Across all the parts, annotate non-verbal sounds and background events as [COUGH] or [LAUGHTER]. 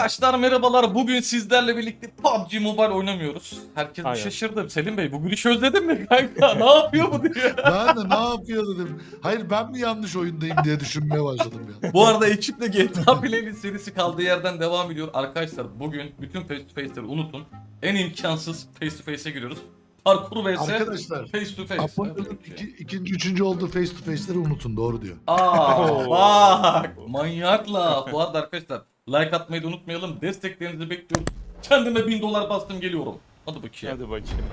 Arkadaşlar merhabalar. Bugün sizlerle birlikte PUBG Mobile oynamıyoruz. Herkes Aynen. şaşırdı. Selim Bey bu gülüşü özledin mi kanka? [LAUGHS] ne yapıyor bu diye. Ben de ne yapıyor dedim. Hayır ben mi yanlış oyundayım diye düşünmeye başladım ya. bu arada ekiple GTA Playlist serisi kaldığı yerden devam ediyor. Arkadaşlar bugün bütün face to face'leri unutun. En imkansız face to face'e giriyoruz. Parkur vs Arkadaşlar face to face. Apo'nun iki, ikinci, üçüncü olduğu face to face'leri unutun doğru diyor. Aa bak manyakla. Bu arada arkadaşlar like atmayı da unutmayalım. Desteklerinizi bekliyorum. Kendime 1000 dolar bastım geliyorum. Hadi bakayım. Hadi bakayım.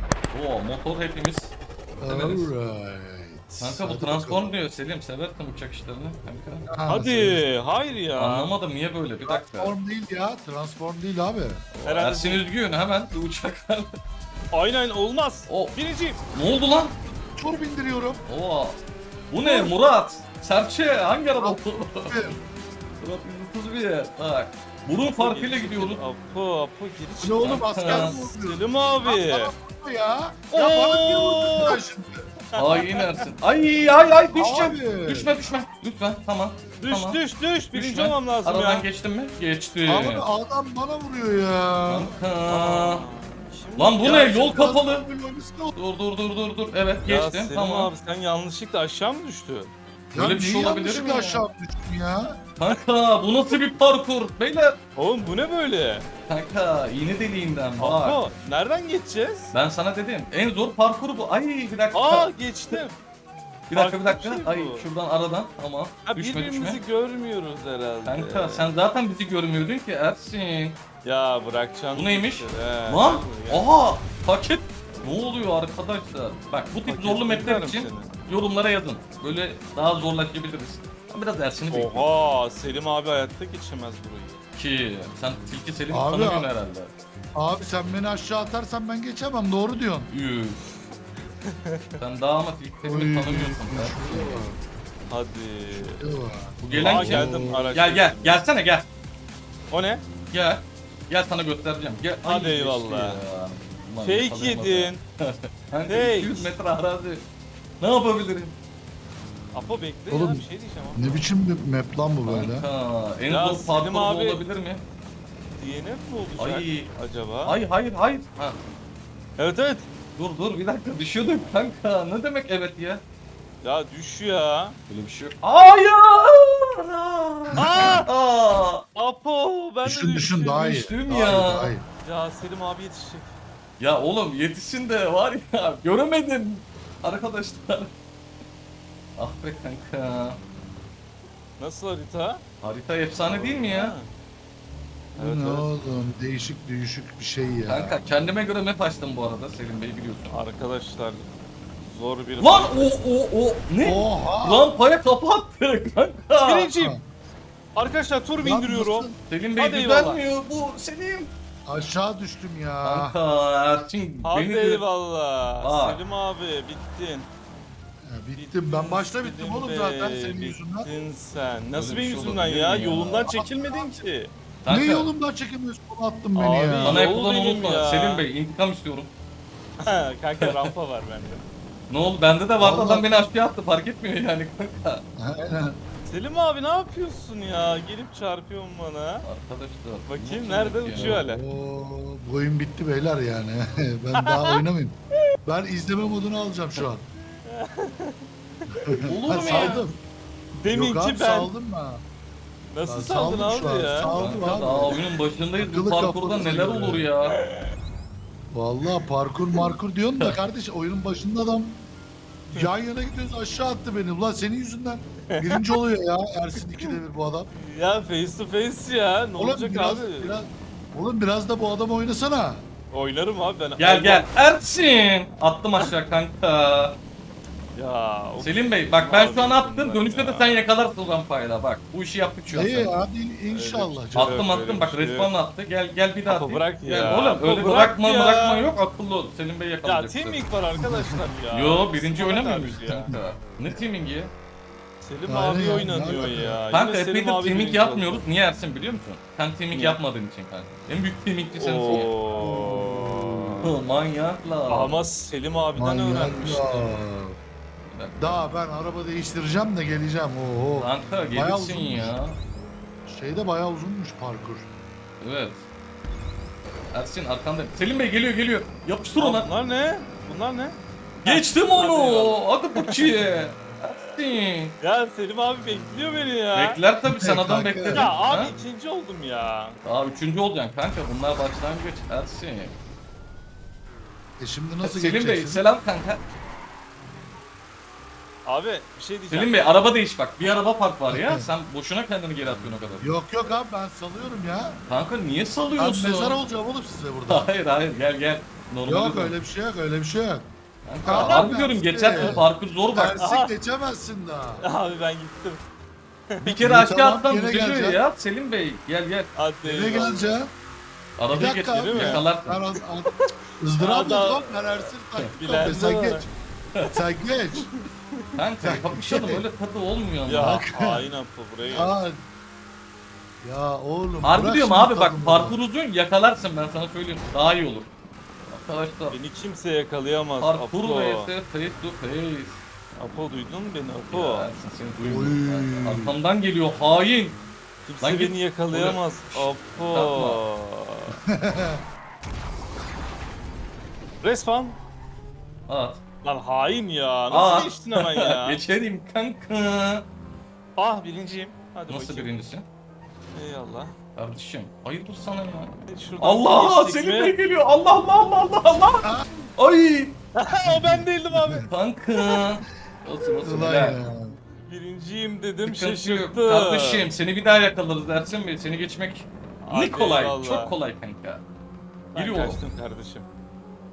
Oo motor hepimiz. Alright. Kanka bu Hadi transform diyor Selim seversin uçak işlerini kanka. Ha, Hadi. Hayır ya. Anlamadım niye böyle bir dakika. Transform değil ya. Transform değil abi. Herhalde Ersin Üzgün hemen bir uçak. [LAUGHS] Aynen olmaz. O Birinciyim. ne oldu lan? Tur bindiriyorum. Oo. Bu ne Murat? Serçe hangi araba bu? Bir. Murat 131. Bak. Burun farkıyla gidiyoruz. Apo Apo geri Ne oğlum asker mi oluyor? Selim abi. Bu ya. Ya bana niye Oo. vurdun sen şimdi? Ay inersin. Ay ay ay düşeceğim. Abi. Düşme düşme. Lütfen tamam. Düş tamam. düş düş. Birinci Düşme. olmam lazım Aradan ya. geçtin mi? Geçti. Abi adam bana vuruyor ya. Kanka. Lan bu Ya ne? Yol kapalı. Dur dur dur dur dur. Evet Ya geçtim. Selim Tamam. abi sen yanlışlıkla aşağı mı düştün? Böyle bir şey niye olabilir yanlışlıkla mi ya? aşağı düştün ya? Kanka bu nasıl bir parkur? Beyler. Oğlum bu ne böyle? Kanka iğne deliğinden bak. Apo nereden geçeceğiz? Ben sana dedim en zor parkuru bu. Ay bir dakika. Aa geçtim. bir dakika bir farklı dakika. bir şey bu. Ay şuradan aradan tamam. Ha, düşme birbirimizi düşme. görmüyoruz herhalde. Kanka sen zaten bizi görmüyordun ki Ersin. Ya bırakacaksın. Bu neymiş? işleri, he. Lan aha paket. Ne oluyor arkadaşlar? Bak bu tip Paket zorlu mapler için seni. Yorumlara yazın. Böyle daha zorlaşabiliriz. Ama biraz Ersin'i bekliyorum. Oha Selim abi hayatta geçemez burayı. Ki sen Tilki Selim Abi tanımıyorsun ya. herhalde. Abi sen beni aşağı atarsan ben geçemem doğru diyorsun. Üf. sen daha ama Tilki Selim'i Oy, tanımıyorsun. Hadi. Bu gelen Aa, kim? geldim araç. Gel gel. Gelsene gel. O ne? Gel. Gel sana göstereceğim. Gel. Hadi Ay, eyvallah. Fake yedin. [LAUGHS] Fake. 200 metre arazi. Ne yapabilirim? Apo bekle Oğlum, ya bir şey diyeceğim ama. Ne biçim bir map lan bu böyle? En Ya zor Selim parkur abi- olabilir mi? DNF mi olacak Ay. acaba? Hayır hayır hayır. Ha. Evet evet. Dur dur bir dakika düşüyorduk kanka. Ne demek evet ya? Ya düş ya. Böyle bir şey yok. Hayır. Aa! Aa. Apo ben de Düşün düşün düştüm. daha iyi. düştüm Daha ya. iyi, daha iyi. Ya Selim abi yetişecek. Ya oğlum yetişin de var ya [LAUGHS] göremedim arkadaşlar. [LAUGHS] Ah be kanka. Nasıl harita? Harita efsane değil mi ya? Evet, ne evet. oğlum değişik değişik bir şey ya. Kanka kendime göre map açtım bu arada Selim Bey biliyorsun. Arkadaşlar zor bir Lan [LAUGHS] o o o ne? Oha! Rampaya kapattı [LAUGHS] kanka. Birinciyim. Arkadaşlar tur Lan bindiriyorum. nasıl? Selim Bey Hadi düzelmiyor bu Selim. Aşağı düştüm ya. Kanka Erçin Hadi beni de... eyvallah. Aa. Selim abi bittin. Ya bittim ben başta bittim Selim oğlum Bey, zaten senin yüzünden. Bittin sen. Nasıl Öyle bir benim şey yüzümden olabilir ya? mi ya? Yolundan çekilmedin ki. Kanka, Ne yolumdan çekemiyorsun attın beni Abi, ya. Bana Yol yapılanı benim unutma. ya. Selim Bey intikam istiyorum. Kanka rampa var bende. Ne oldu? Bende de vardı Vallahi- adam beni aşağı attı fark etmiyor yani kanka. Aynen. [LAUGHS] Selim abi ne yapıyorsun ya? Gelip çarpıyorsun bana. Arkadaşlar. Bakayım, nerede uçuyor hala? Oo, bu oyun bitti beyler yani. [LAUGHS] ben daha oynamayayım. Ben izleme modunu alacağım şu an. Olur mu ya? saldım. Yok Deminki abi ben. saldım mı? Nasıl Ben saldın saldım şu abi an, ya? saldım. Kanka abi. daha oyunun başındayız. Bu parkurda neler olur ya? Vallahi parkur markur diyorsun da kardeş oyunun başında adam yan yana gidiyoruz aşağı attı beni. Ulan senin yüzünden birinci oluyor ya Ersin ikide bir bu adam. Ya face to face ya. Ne Oğlum olacak biraz, abi? biraz, oğlum biraz da bu adam oynasana. Oynarım abi ben. Gel gel. Ersin. Attım aşağı kanka. Ya. of. Selim Bey bak ben şu an attım. Dönüşte de sen yakalarsın rampayla bak. Bu işi yaptık şu an. İyi sen. hadi inşallah. canım. Attım Öyle attım bir bak şey respawn attı. Gel gel bir daha Apo atayım. bırak Gel. ya. Oğlum Apo öyle bırak bırakma ya. bırakma yok akıllı ol. Selim Bey Ya yakalayacak. teaming var arkadaşlar ya. Yo birinci Salak oynamıyor muyuz ya. kanka? Ne teamingi? Selim Aynen abi ya, oynanıyor ya. Kanka Yine Selim epeydir abi teaming birinci yapmıyoruz. Niye Ersin biliyor musun? Sen teaming Niye? yapmadığın için kanka. En büyük teamingçi sensin oldu. ya. Oo. [LAUGHS] Manyakla. Ama Selim abiden Manyak öğrenmiştim. ya. Daha ben araba değiştireceğim de geleceğim. Oho. Kanka Bayağı gelirsin uzunmuş. ya. Şeyde bayağı uzunmuş parkur. Evet. Ersin arkanda. Selim Bey geliyor geliyor. Yapıştır ona. Bunlar ne? Bunlar ne? Geçtim onu. Hadi Burçi'ye. Ersin. Ya Selim abi bekliyor beni ya. Bekler tabii sen adam Kanka. bekledin. Ya abi Ha? ikinci oldum ya. Aa üçüncü olacaksın kanka. Bunlar başlangıç. Ersin. E şimdi nasıl Selim Bey geçeceksin? selam kanka. Abi bir şey diyeceğim. Selim Bey araba değiş bak. Bir araba fark var ya. Sen boşuna kendini geri atıyorsun o kadar. Yok yok abi ben salıyorum ya. Kanka niye Ben salıyorsun? mezar olacağım oğlum size burada. [LAUGHS] Hayır hayır gel gel. Normal yok olur. öyle bir şey yok öyle bir şey yok. Kanka, Abi, harbi ben diyorum size- geçerken parkur zor bak. Ersin geçemezsin daha. Abi ben gittim. Bir kere İyi, aşağı tamam, düzeliyor geleceğim. ya. Selim Bey gel gel. Hadi. Ne eyvallah. geleceğim? Arabayı Bir dakika getir değil mi? yakalarsın. Ben az, az, ızdırap Adam- yok lan ben Ersin takip Bilen. Sen de geç. Sen geç. Kanka kapışalım öyle tadı olmuyor ama. Ya hain apı buraya gel. Aa, ya oğlum. Harbi bırak diyorum şimdi abi bak tadını parkur uzun yakalarsın ben sana söyleyeyim. Daha iyi olur. Arkadaşlar Beni kimse yakalayamaz. parkur Apo. vs face to face. Apo duydun mu beni Ya Apo? Ersin seni duymuyorum. Oy. kanka. Arkamdan geliyor hain. Kimse Lan git. beni yakalayamaz. Apo. Respawn. At. Lan hain ya. Nasıl Aa. geçtin hemen ya? [LAUGHS] Geçerim kanka. ah birinciyim. Hadi Nasıl bakayım. birincisin? Eyvallah. Kardeşim hayırdır sana ya? Şuradan Allah geçtik Selim mi? Geliyor. Allah Allah Allah Allah Allah. [LAUGHS] Ay [LAUGHS] o ben değildim abi. kanka. Olsun olsun. Ulan helal. ya. Birinciyim dedim Sıkıntı yok. şaşırttı. Kardeşim seni bir daha yakalarız Ersin Bey. Seni geçmek ne kolay. eyvallah. Çok kolay kanka. Ben Geliyor. kaçtım kardeşim.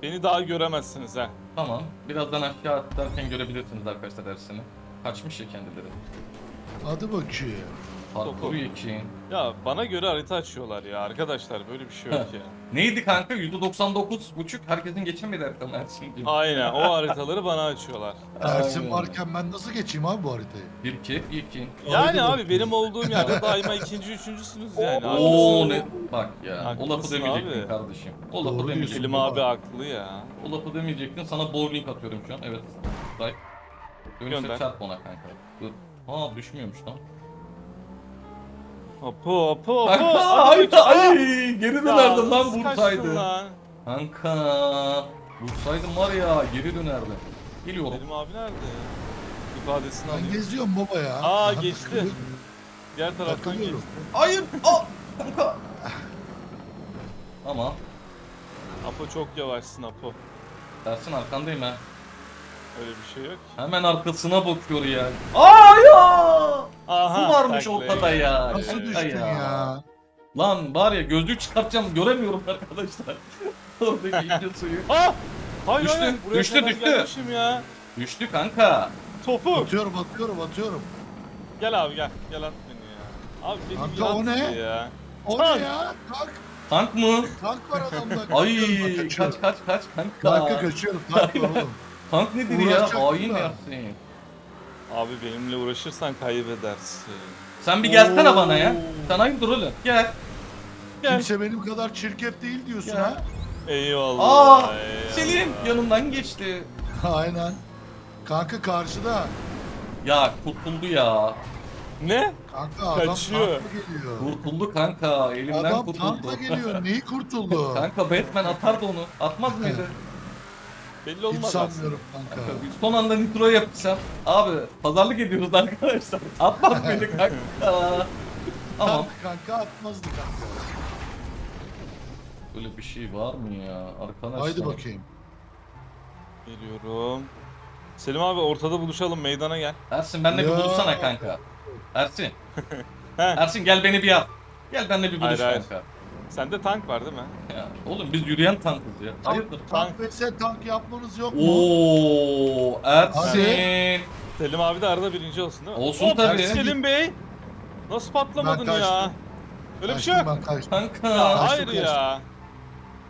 Beni daha göremezsiniz ha. Tamam. Birazdan aşağı atlarken görebilirsiniz arkadaşlar Ersin'i. Kaçmış ya kendileri. Hadi bakayım. Parkur Topu. için. Ya bana göre harita açıyorlar ya arkadaşlar böyle bir şey yok ya. Neydi kanka? %99 buçuk. Herkesin geçemedi arkama Ersin gibi. Aynen o [LAUGHS] haritaları bana açıyorlar. Ersin Aynen. varken ben nasıl geçeyim abi bu haritayı? Bir ki, iki. Yani Haydi abi benim olduğum yerde [LAUGHS] daima ikinci üçüncüsünüz yani. Oo ne? Bak ya. O lafı Haklısın demeyecektin abi. kardeşim. O lafı Doğru demeyecektin. Selim abi haklı ya. O lafı demeyecektin. Sana bowling atıyorum şu an. Evet. Bak. Dönüşe Gönder. çarp ona kanka. Dur. Aa düşmüyormuş lan. Apo apo Kanka apo. ay Hadi ay bakayım. geri dönerdim lan vursaydı. Kanka vursaydım var ya geri dönerdi. Geliyorum. Selim abi nerede? İfadesini Ben alayım. geziyorum baba ya. Aa, Aha, geçti. takılıyorum. Diğer taraftan Takılıyorum. geçti. Hayır. [LAUGHS] Aa kanka. Ama Apo çok yavaşsın Apo. dersin arkandayım ha. Öyle bir şey yok. Hemen arkasına bakıyor ya. Aa ya. Aha, Su varmış taklaya ortada ya. Nasıl Kanka düştün ya? Lan var ya gözlüğü çıkartacağım göremiyorum arkadaşlar. [LAUGHS] Oradaki ince suyu. Ah! Hayır Düştü, hayır. Buraya düştü, kadar düştü. gelmişim ya. Düştü kanka. Topu. Atıyorum atıyorum atıyorum. Gel abi gel. Gel at beni ya. Abi beni Kanka, o ne? ya. O Tank. ne ya? Tank. Tank mı? Tank var adamda. Ay Kaçıyorum, kaç kaçıyorum. kaç kaç kanka. Kanka kaçıyorum. Tank var oğlum. Tank nedir ya? Hain yapsın. Abi benimle uğraşırsan kaybedersin. Sen bir gelsene Oo. bana ya. Sen hayırdır oğlum? Gel. Gel. Kimse benim kadar çirkef değil diyorsun Ya. ha? Eyvallah. Aa eyvallah. Selim yanımdan geçti. [LAUGHS] Aynen. Kanka karşıda. Ya kurtuldu ya. Ne? Kanka adam Kaçıyor. tankla geliyor. Kurtuldu kanka. Elimden Adam kurtuldu. tankla geliyor. Neyi kurtuldu? [LAUGHS] Kanka Batman atardı onu. Atmaz mıydı? [LAUGHS] Belli Hiç olmaz aslında. sanmıyorum kanka. [LAUGHS] Son anda nitro yapacağım. Abi pazarlık ediyoruz arkadaşlar. [LAUGHS] Atmaz beni kanka. Tamam. Kanka atmazdı kanka. Böyle bir şey var mı ya arkadaşlar? Haydi bakayım. Geliyorum. Selim abi ortada buluşalım meydana gel. Ersin benimle bir Ya. buluşsana kanka. Ersin. [LAUGHS] He. Ersin gel beni bir yap. Gel benimle bir buluş Hayır, hayır. kanka. Sende tank var değil mi? Ya, oğlum biz yürüyen tankız ya. Hayırdır? Tank vs tank yapmanız yok mu? Oo Ersin. Selim abi de arada birinci olsun değil mi? Olsun Hop, tabii. Selim Bey. Nasıl patlamadın Ben ya? kaçtım. Öyle bir şey Kaçtım yok. ben kaçtım. Kanka. Ya Kaçtım, hayır kaçtım. ya.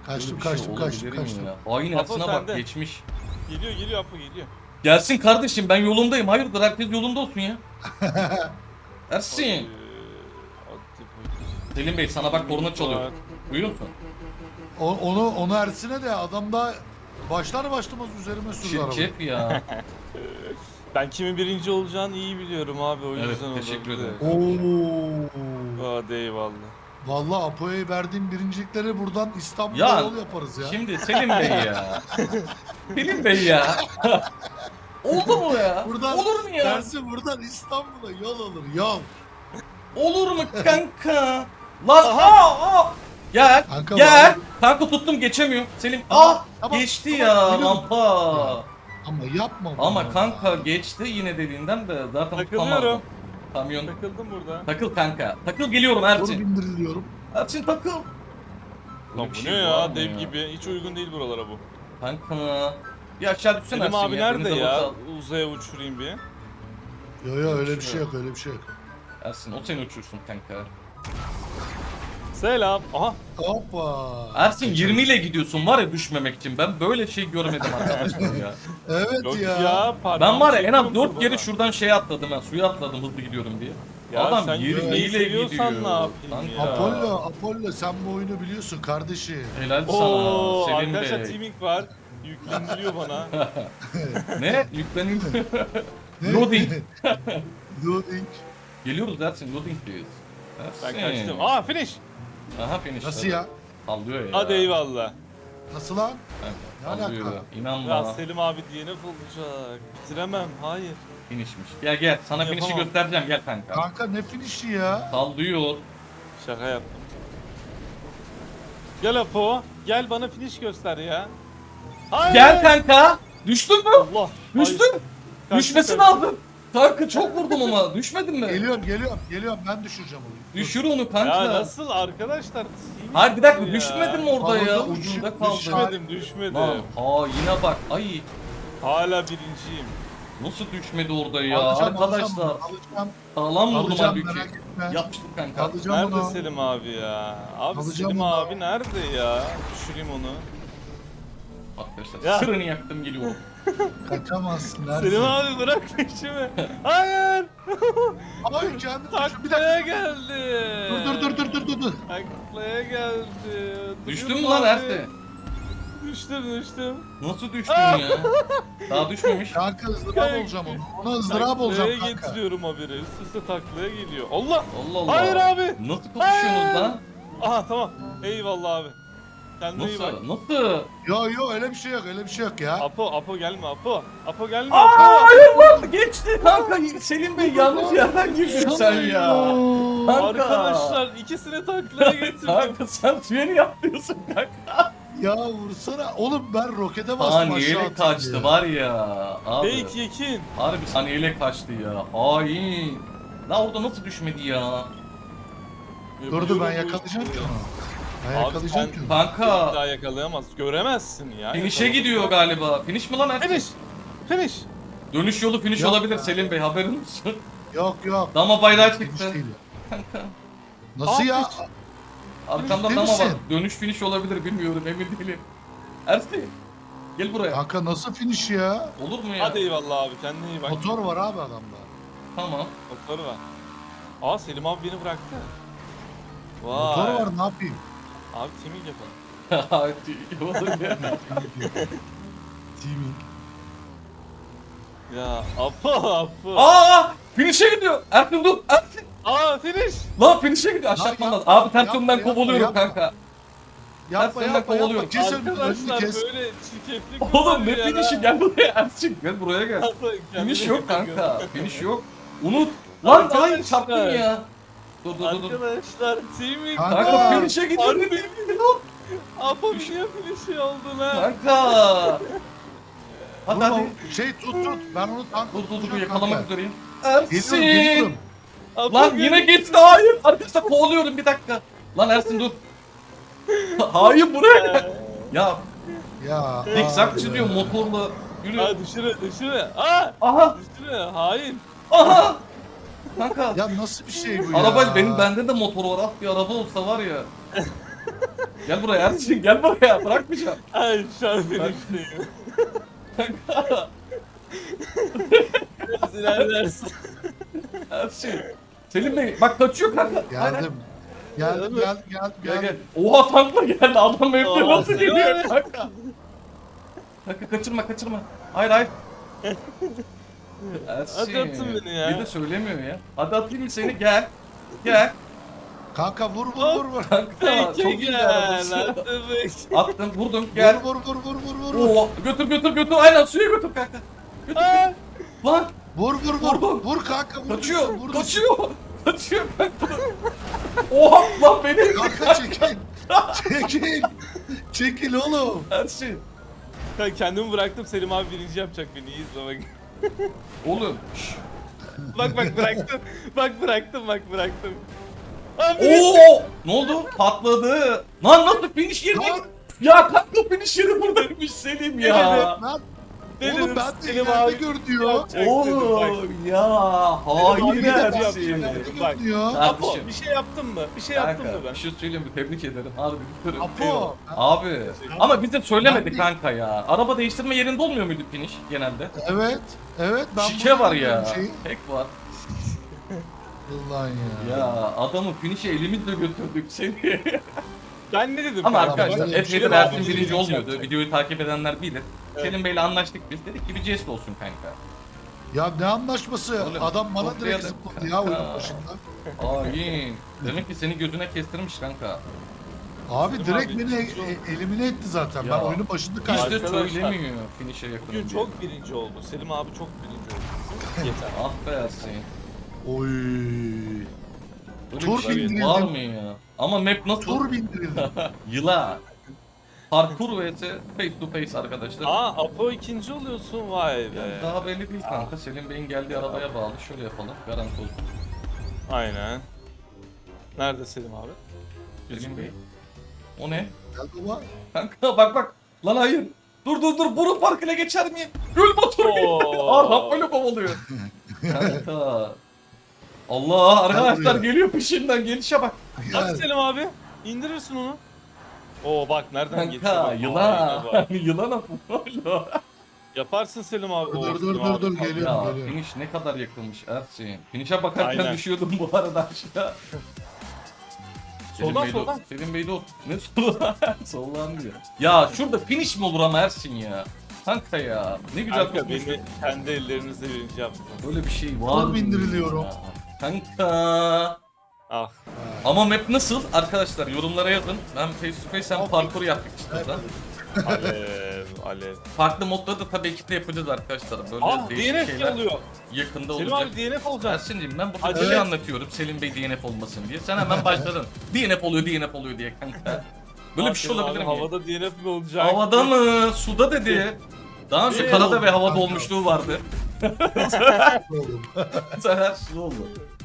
Kaçtım şey kaçtım kaçtım kaçtım. ya? Hain Apo Ersin'e bak sende. geçmiş. Geliyor geliyor Apo geliyor. Gelsin kardeşim ben yolundayım. Hayırdır herkes yolunda olsun ya. [LAUGHS] Ersin. Selim Bey sana bak korna çalıyor. Duyuyor musun? O- onu onu Ersin'e de adam da başlar başlamaz üzerime sürdü arabayı. Çirkef ya. [LAUGHS] Ben kimin birinci olacağını iyi biliyorum abi o Evet, yüzden teşekkür ederim. Oo. Hadi eyvallah. Vallahi Apo'ya verdiğim birincilikleri buradan İstanbul'a Ya, yol yaparız ya. Şimdi Selim Bey ya. [LAUGHS] Selim Bey ya. Oldu mu ya? Buradan Olur mu ya? Dersin buradan İstanbul'a yol olur yol. Olur mu kanka? Lan aa aa. Gel. Kanka gel. Kanka tuttum geçemiyor. Selim Tamam, aa tamam, geçti tamam, ya biliyorum. lampa. Ama yapma. Ama kanka geçti yine dediğinden de zaten Takılıyorum. tutamazdım. Kamyon. Takıldım burada. Takıl kanka. Takıl geliyorum Doğru Erçin. bindiriliyorum. Erçin takıl. Lan bu şey ne ya dev gibi. Hiç uygun değil buralara bu. Kanka. Bir aşağı düşsene Erçin abi ya. nerede ya? Uzaya uçurayım bir. Yo yo öyle bir şey yok öyle bir şey yok. Ersin o seni uçursun kanka. Selam. Aha. Hoppa. Ersin 20 ile gidiyorsun var ya düşmemek için. Ben böyle şey görmedim arkadaşlar ya. [LAUGHS] Evet Yok ya. ya. Ben var ya en az çekiyorum 4 kere bana. şuradan şeye atladım ben. Suya atladım hızlı gidiyorum diye. Ya Adam sen 20 yüzmeyi ile seviyorsan gidiyor. ne yapayım ya? Apollo, Apollo sen bu oyunu biliyorsun kardeşim. Helal Oo, sana Selim arkadaşlar Bey. teaming var. Yüklendiriyor bana. [LAUGHS] ne? Yüklenin. Loading. Loading. Geliyoruz Ersin loading'deyiz. Ben Ersin. kaçtım. Aa finish. Aha finish. Nasıl ya? Sallıyor ya. Hadi eyvallah. Nasıl lan? Kanka, Ne Sallıyor alaka? ya. İnan Ya bana. Selim abi DNF olacak. Bitiremem. Hayır. Finishmiş. Gel gel. Sana finish'i Yapamam. göstereceğim. Gel kanka. Kanka ne finişi ya? Sallıyor. Şaka yaptım. Gel Apo. Gel bana finish göster ya. Hayır. Gel kanka. Düştün mü? Allah. Düştün. Düşmesi lazım. Kanka çok vurdum ama. Düşmedin mi? Geliyorum geliyorum geliyorum ben düşüreceğim onu. Düşür onu kanka. Ya nasıl arkadaşlar? Hayır bir dakika ya. düşmedin mi orada ya? Havada Ucunda uçup kaldı. düşer. Düşmedim düşmedim. Lan ha yine bak. Ay Hala birinciyim. nasıl düşmedi orada ya? Alacağım, Arkadaşlar alacağım, alacağım, sağlam vurdum alacağım halbuki. merak etme. Yapıştık kanka. Alacağım Nerede onu. Selim abi ya? Abi Alacağım Selim onu. abi nerede ya? Düşüreyim onu. Arkadaşlar Ya. sırrını yaktım geliyorum. Kaçamazsın. Nerede? Selim abi bırak peşimi. Hayır. Ay. Bir Taklaya dakika. geldi. Dur dur dur dur dur dur. dur. Taklaya geldi. Düştün Duyuyorum mü lan abi. Ersin? Düştüm düştüm. Nasıl düştün ya? Daha düşmemiş. Kanka ızdırap olacağım onu. Ona ızdırap olacağım Taklaya kanka. getiriyorum haberi. Üst üste taklaya geliyor. Allah. Allah Allah. Hayır abi. Nasıl konuşuyorsunuz lan? Aha tamam. Eyvallah abi. Kendine iyi bak. Nasıl? Nasıl? Yo yo öyle bir şey yok öyle bir şey yok ya. Apo, Apo gelme Apo. Apo gelme Aa, Apo. hayır lan geçti kanka Selim Bey yanlış yerden girdin sen ya. Kanka. Arkadaşlar ikisini taklaya [LAUGHS] getirdim. Kanka sen suya niye atlıyorsun kanka? Ya vursana. Oğlum ben rokete bastım aşağı Saniyeyle atayım kaçtı diye. var ya. Abi. Fake yekin. Harbi saniyeyle kaçtı ya. Hain. La orada nasıl düşmedi ya? Dur dur ben yakalayacağım ki onu. Abi sen- ki onu. Kanka. Bir daha yakalayamaz. Göremezsin ya. Finish'e gidiyor galiba. Finish mi lan Ersin? Finish. Finish. Dönüş yolu finish Yok olabilir ya. Selim Bey haberin olsun. Yok yok. Dama bayrağı Finish çıktı. değil. Kanka. Nasıl Abi, ya? Arkamda dama var. Dönüş finish olabilir bilmiyorum emin değilim. Ersin. Gel buraya. Kanka nasıl finish ya? Olur mu ya? Hadi eyvallah abi. Kendine iyi bak. Motor var abi adamda. Tamam. Motoru var. Aa Selim abi beni bıraktı. Vay. Motor var ne yapayım? Abi teaming yapalım. [LAUGHS] Hadi. Olur ya. Teaming. Ya Apo Apo. Aa! Finish'e gidiyor. Ersin dur. Ersin. Aa finish. Lan finish'e gidiyor. Aşağı lazım. Abi ters yapma, yönden yapma, kanka. Yapma senden yapma yapma. kovalıyorum. Kes önünü önünü Arkadaşlar kes. böyle çirkeflik Oğlum ne finish'i gel buraya Ersin. Gel buraya gel. Finish yok iyi kanka. Finish yok. Unut. Lan Arkadaşlar. hayır çarptın ya. Dur dur dur. dur. Arkadaşlar teaming. Kanka. Kanka finish'e gidiyor. Harbi. Apo niye finish oldun ha? Kanka. [LAUGHS] Hadi hadi. Şey tut tut. Ben onu tank Dur dur dur tutacağım yakalamak kanka. üzereyim. Geliyorum Ersin. geliyorum. Apo Lan gel- yine geçti hayır. Arkadaşlar kovalıyorum bir dakika. Lan Ersin dur. [LAUGHS] hayır buraya gel. Ya Ya. zikzak çiziyor motorla. Yürüyor. Ha düşüre düşüre. Aa Aha düşüre. Hain. aha. Kanka. Ya nasıl bir şey bu ya? Araba benim bende de motor var. Ah bir araba olsa var ya. gel buraya Ersin gel buraya bırakmayacağım. Ay şu an finişteyim. Biraz ilerlersin. Ersin. Selim Bey bak kaçıyor kanka. Aynen. Geldim. Geldim gel gel Gel gel. gel. Oha tankla geldi adam evde Oha, nasıl sen- geliyor kanka. Kanka kaçırma kaçırma. Hayır hayır. Hadi atın beni ya. Bir de söylemiyor ya. Hadi atayım seni gel. Gel. Kanka vur vur vur vur. Kanka çok iyi gel. arabası. Attım. Vurdum gel. Vur vur vur vur vur vur. Oo, götür götür götür aynen suya götür kanka. Götür, Aa! Lan Vur vur vur. Vurdum. Vur kanka vur. kaçıyor Vur. kaçıyor. [LAUGHS] Kaçıyor kanka. Oha lan beni Kanka çekil. çekil. Çekil oğlum. her şey. Ben kendimi bıraktım Selim abi birinci yapacak beni iyi izle bak. Oğlum. şş. bak bak bıraktım. bak bıraktım bak bıraktım. Abi. Oo! Ne oldu? Patladı. Lan nasıl finish yerine Lan. Ya kanka finish yeri buradaymış Selim ya. Evet, Lan. Ne Oğlum ben de ileride gör diyor. Oğlum ya abi. Bak. gör diyor. Apo bir şey yaptın mı? Bir şey yaptın mı ben? bir şey söyleyeyim mi? Tebrik ederim. Harbi. Apo. Abi. Ama biz de söylemedi Ben de- kanka ya. Araba değiştirme yerinde olmuyor muydu finish genelde? Evet. Evet ben Şike var ya. Şey. Tek var. Ulan ya. Ya adamı finish'e elimizle götürdük seni. [LAUGHS] Ben ne dedim? Ama arkadaşlar böyle bir şey F7 var. Ersin birinci olmuyordu. Videoyu takip edenler bilir. Evet. Selim Bey'le anlaştık biz. Dedik ki bir jest olsun kanka. Ya ne anlaşması? Oğlum, Adam bana direkt zıpladı ya oyunun başında. Hain. Demek ki seni gözüne kestirmiş kanka. Abi direkt abi, beni e- elimine etti zaten. Ya. Ben oyunun başında Hiç kaybettim. de Arkadaşlar, söylemiyor finish'e yakın. Bugün çok birinci oldu. Selim abi çok birinci oldu. [LAUGHS] Yeter. Ah be Ersin. Oy. Böyle Tur bir şey bindirildim. var mı ya? Ama map nasıl? Tur bindirildi. [LAUGHS] Yıla. Parkur vs face to face arkadaşlar. Aa Apo ikinci oluyorsun vay be. Yani daha belli değil kanka. Selim Bey'in geldiği arabaya bağlı. Şöyle yapalım. Garanti olsun. Aynen. Nerede Selim abi? Selim Bey. O ne? Gel baba. Kanka bak bak. Lan hayır. Dur dur dur. Burun farkıyla geçer miyim? Gül. Oo. Aa rampayla kovalıyor. [LAUGHS] Kanka. Allah arkadaşlar geliyor peşinden gelişe bak. Hadi. Selim abi. indirirsin onu. Oo bak nereden. Kanka bak. yılan. Bak. [LAUGHS] yılan Apollo. Yaparsın Selim abi. Dur, Oo, dur, Selim dur, abi. dur, geliyorum. Ya geliyorum. finish ne kadar yakınmış Ersin. Finish'e bakarken Aynen. düşüyordum bu arada aşağı. Soldan, Selim Bey de- soldan. Selim Bey de o. Ne soldan? [LAUGHS] soldan diyor. Ya şurada finish mi olur ama Ersin ya? Kanka ya. Ne güzel Kanka tutmuşsun. beni kendi ellerinizle birinci yaptınız. Böyle bir şey var Zor mı bindiriliyorum. ya? Kanka. Ah. Ama map nasıl? Arkadaşlar yorumlara yazın. Ben face to face hem parkur yaptık işte. da. Alev, alev. Farklı modları da tabii ki de yapacağız arkadaşlar. Böyle Ah değişik DNF şeyler oluyor. yakında Selim olacak. abi DNF olacak. Ersin'cim ben burada Hadi. bir şey anlatıyorum Selim Bey DNF olmasın diye. Sen hemen başladın. [LAUGHS] DNF oluyor, DNF oluyor diye kanka. Böyle bir şey Selim olabilir abi, mi? Havada DNF mi olacak? Havada mı? Suda dedi. Daha önce Ee, karada ve havada olmuşluğu vardı. Bu sefer su oldu.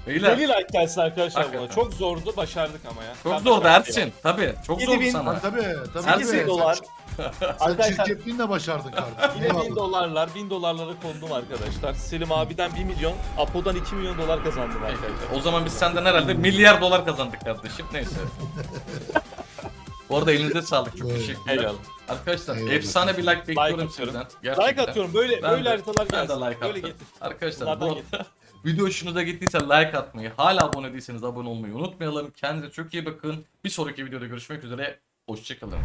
Beyler Deli like gelsin arkadaşlar buna. Hakikaten. Çok zordu başardık ama ya. çok Ben zordu başardım Ersin. Tabii çok Yedi zordu bin- sana. Tabii tabii. Tabii. 8 dolar. [LAUGHS] Sen Arkadaşlar çirkefliğinle başardın kardeşim. yine 1000 Eyvallah. dolarlar, 1000 dolarlara kondum arkadaşlar. Selim abiden 1 milyon, Apo'dan 2 milyon dolar kazandım arkadaşlar. O zaman biz senden herhalde milyar dolar kazandık kardeşim. Neyse. [LAUGHS] Bu arada elinize sağlık. Çok Evet. teşekkürler. Eyvallah. Arkadaşlar Eyvallah. efsane bir like bekliyorum atıyorum. sizden. Gerçekten. Like atıyorum böyle Ben böyle de- haritalar Ben de gelsin. like böyle attım. getir. Arkadaşlar Bunlardan bu video hoşunuza gittiyse like atmayı, hala abone değilseniz abone olmayı unutmayalım. Kendinize çok iyi bakın. Bir sonraki videoda görüşmek üzere. Hoşçakalın.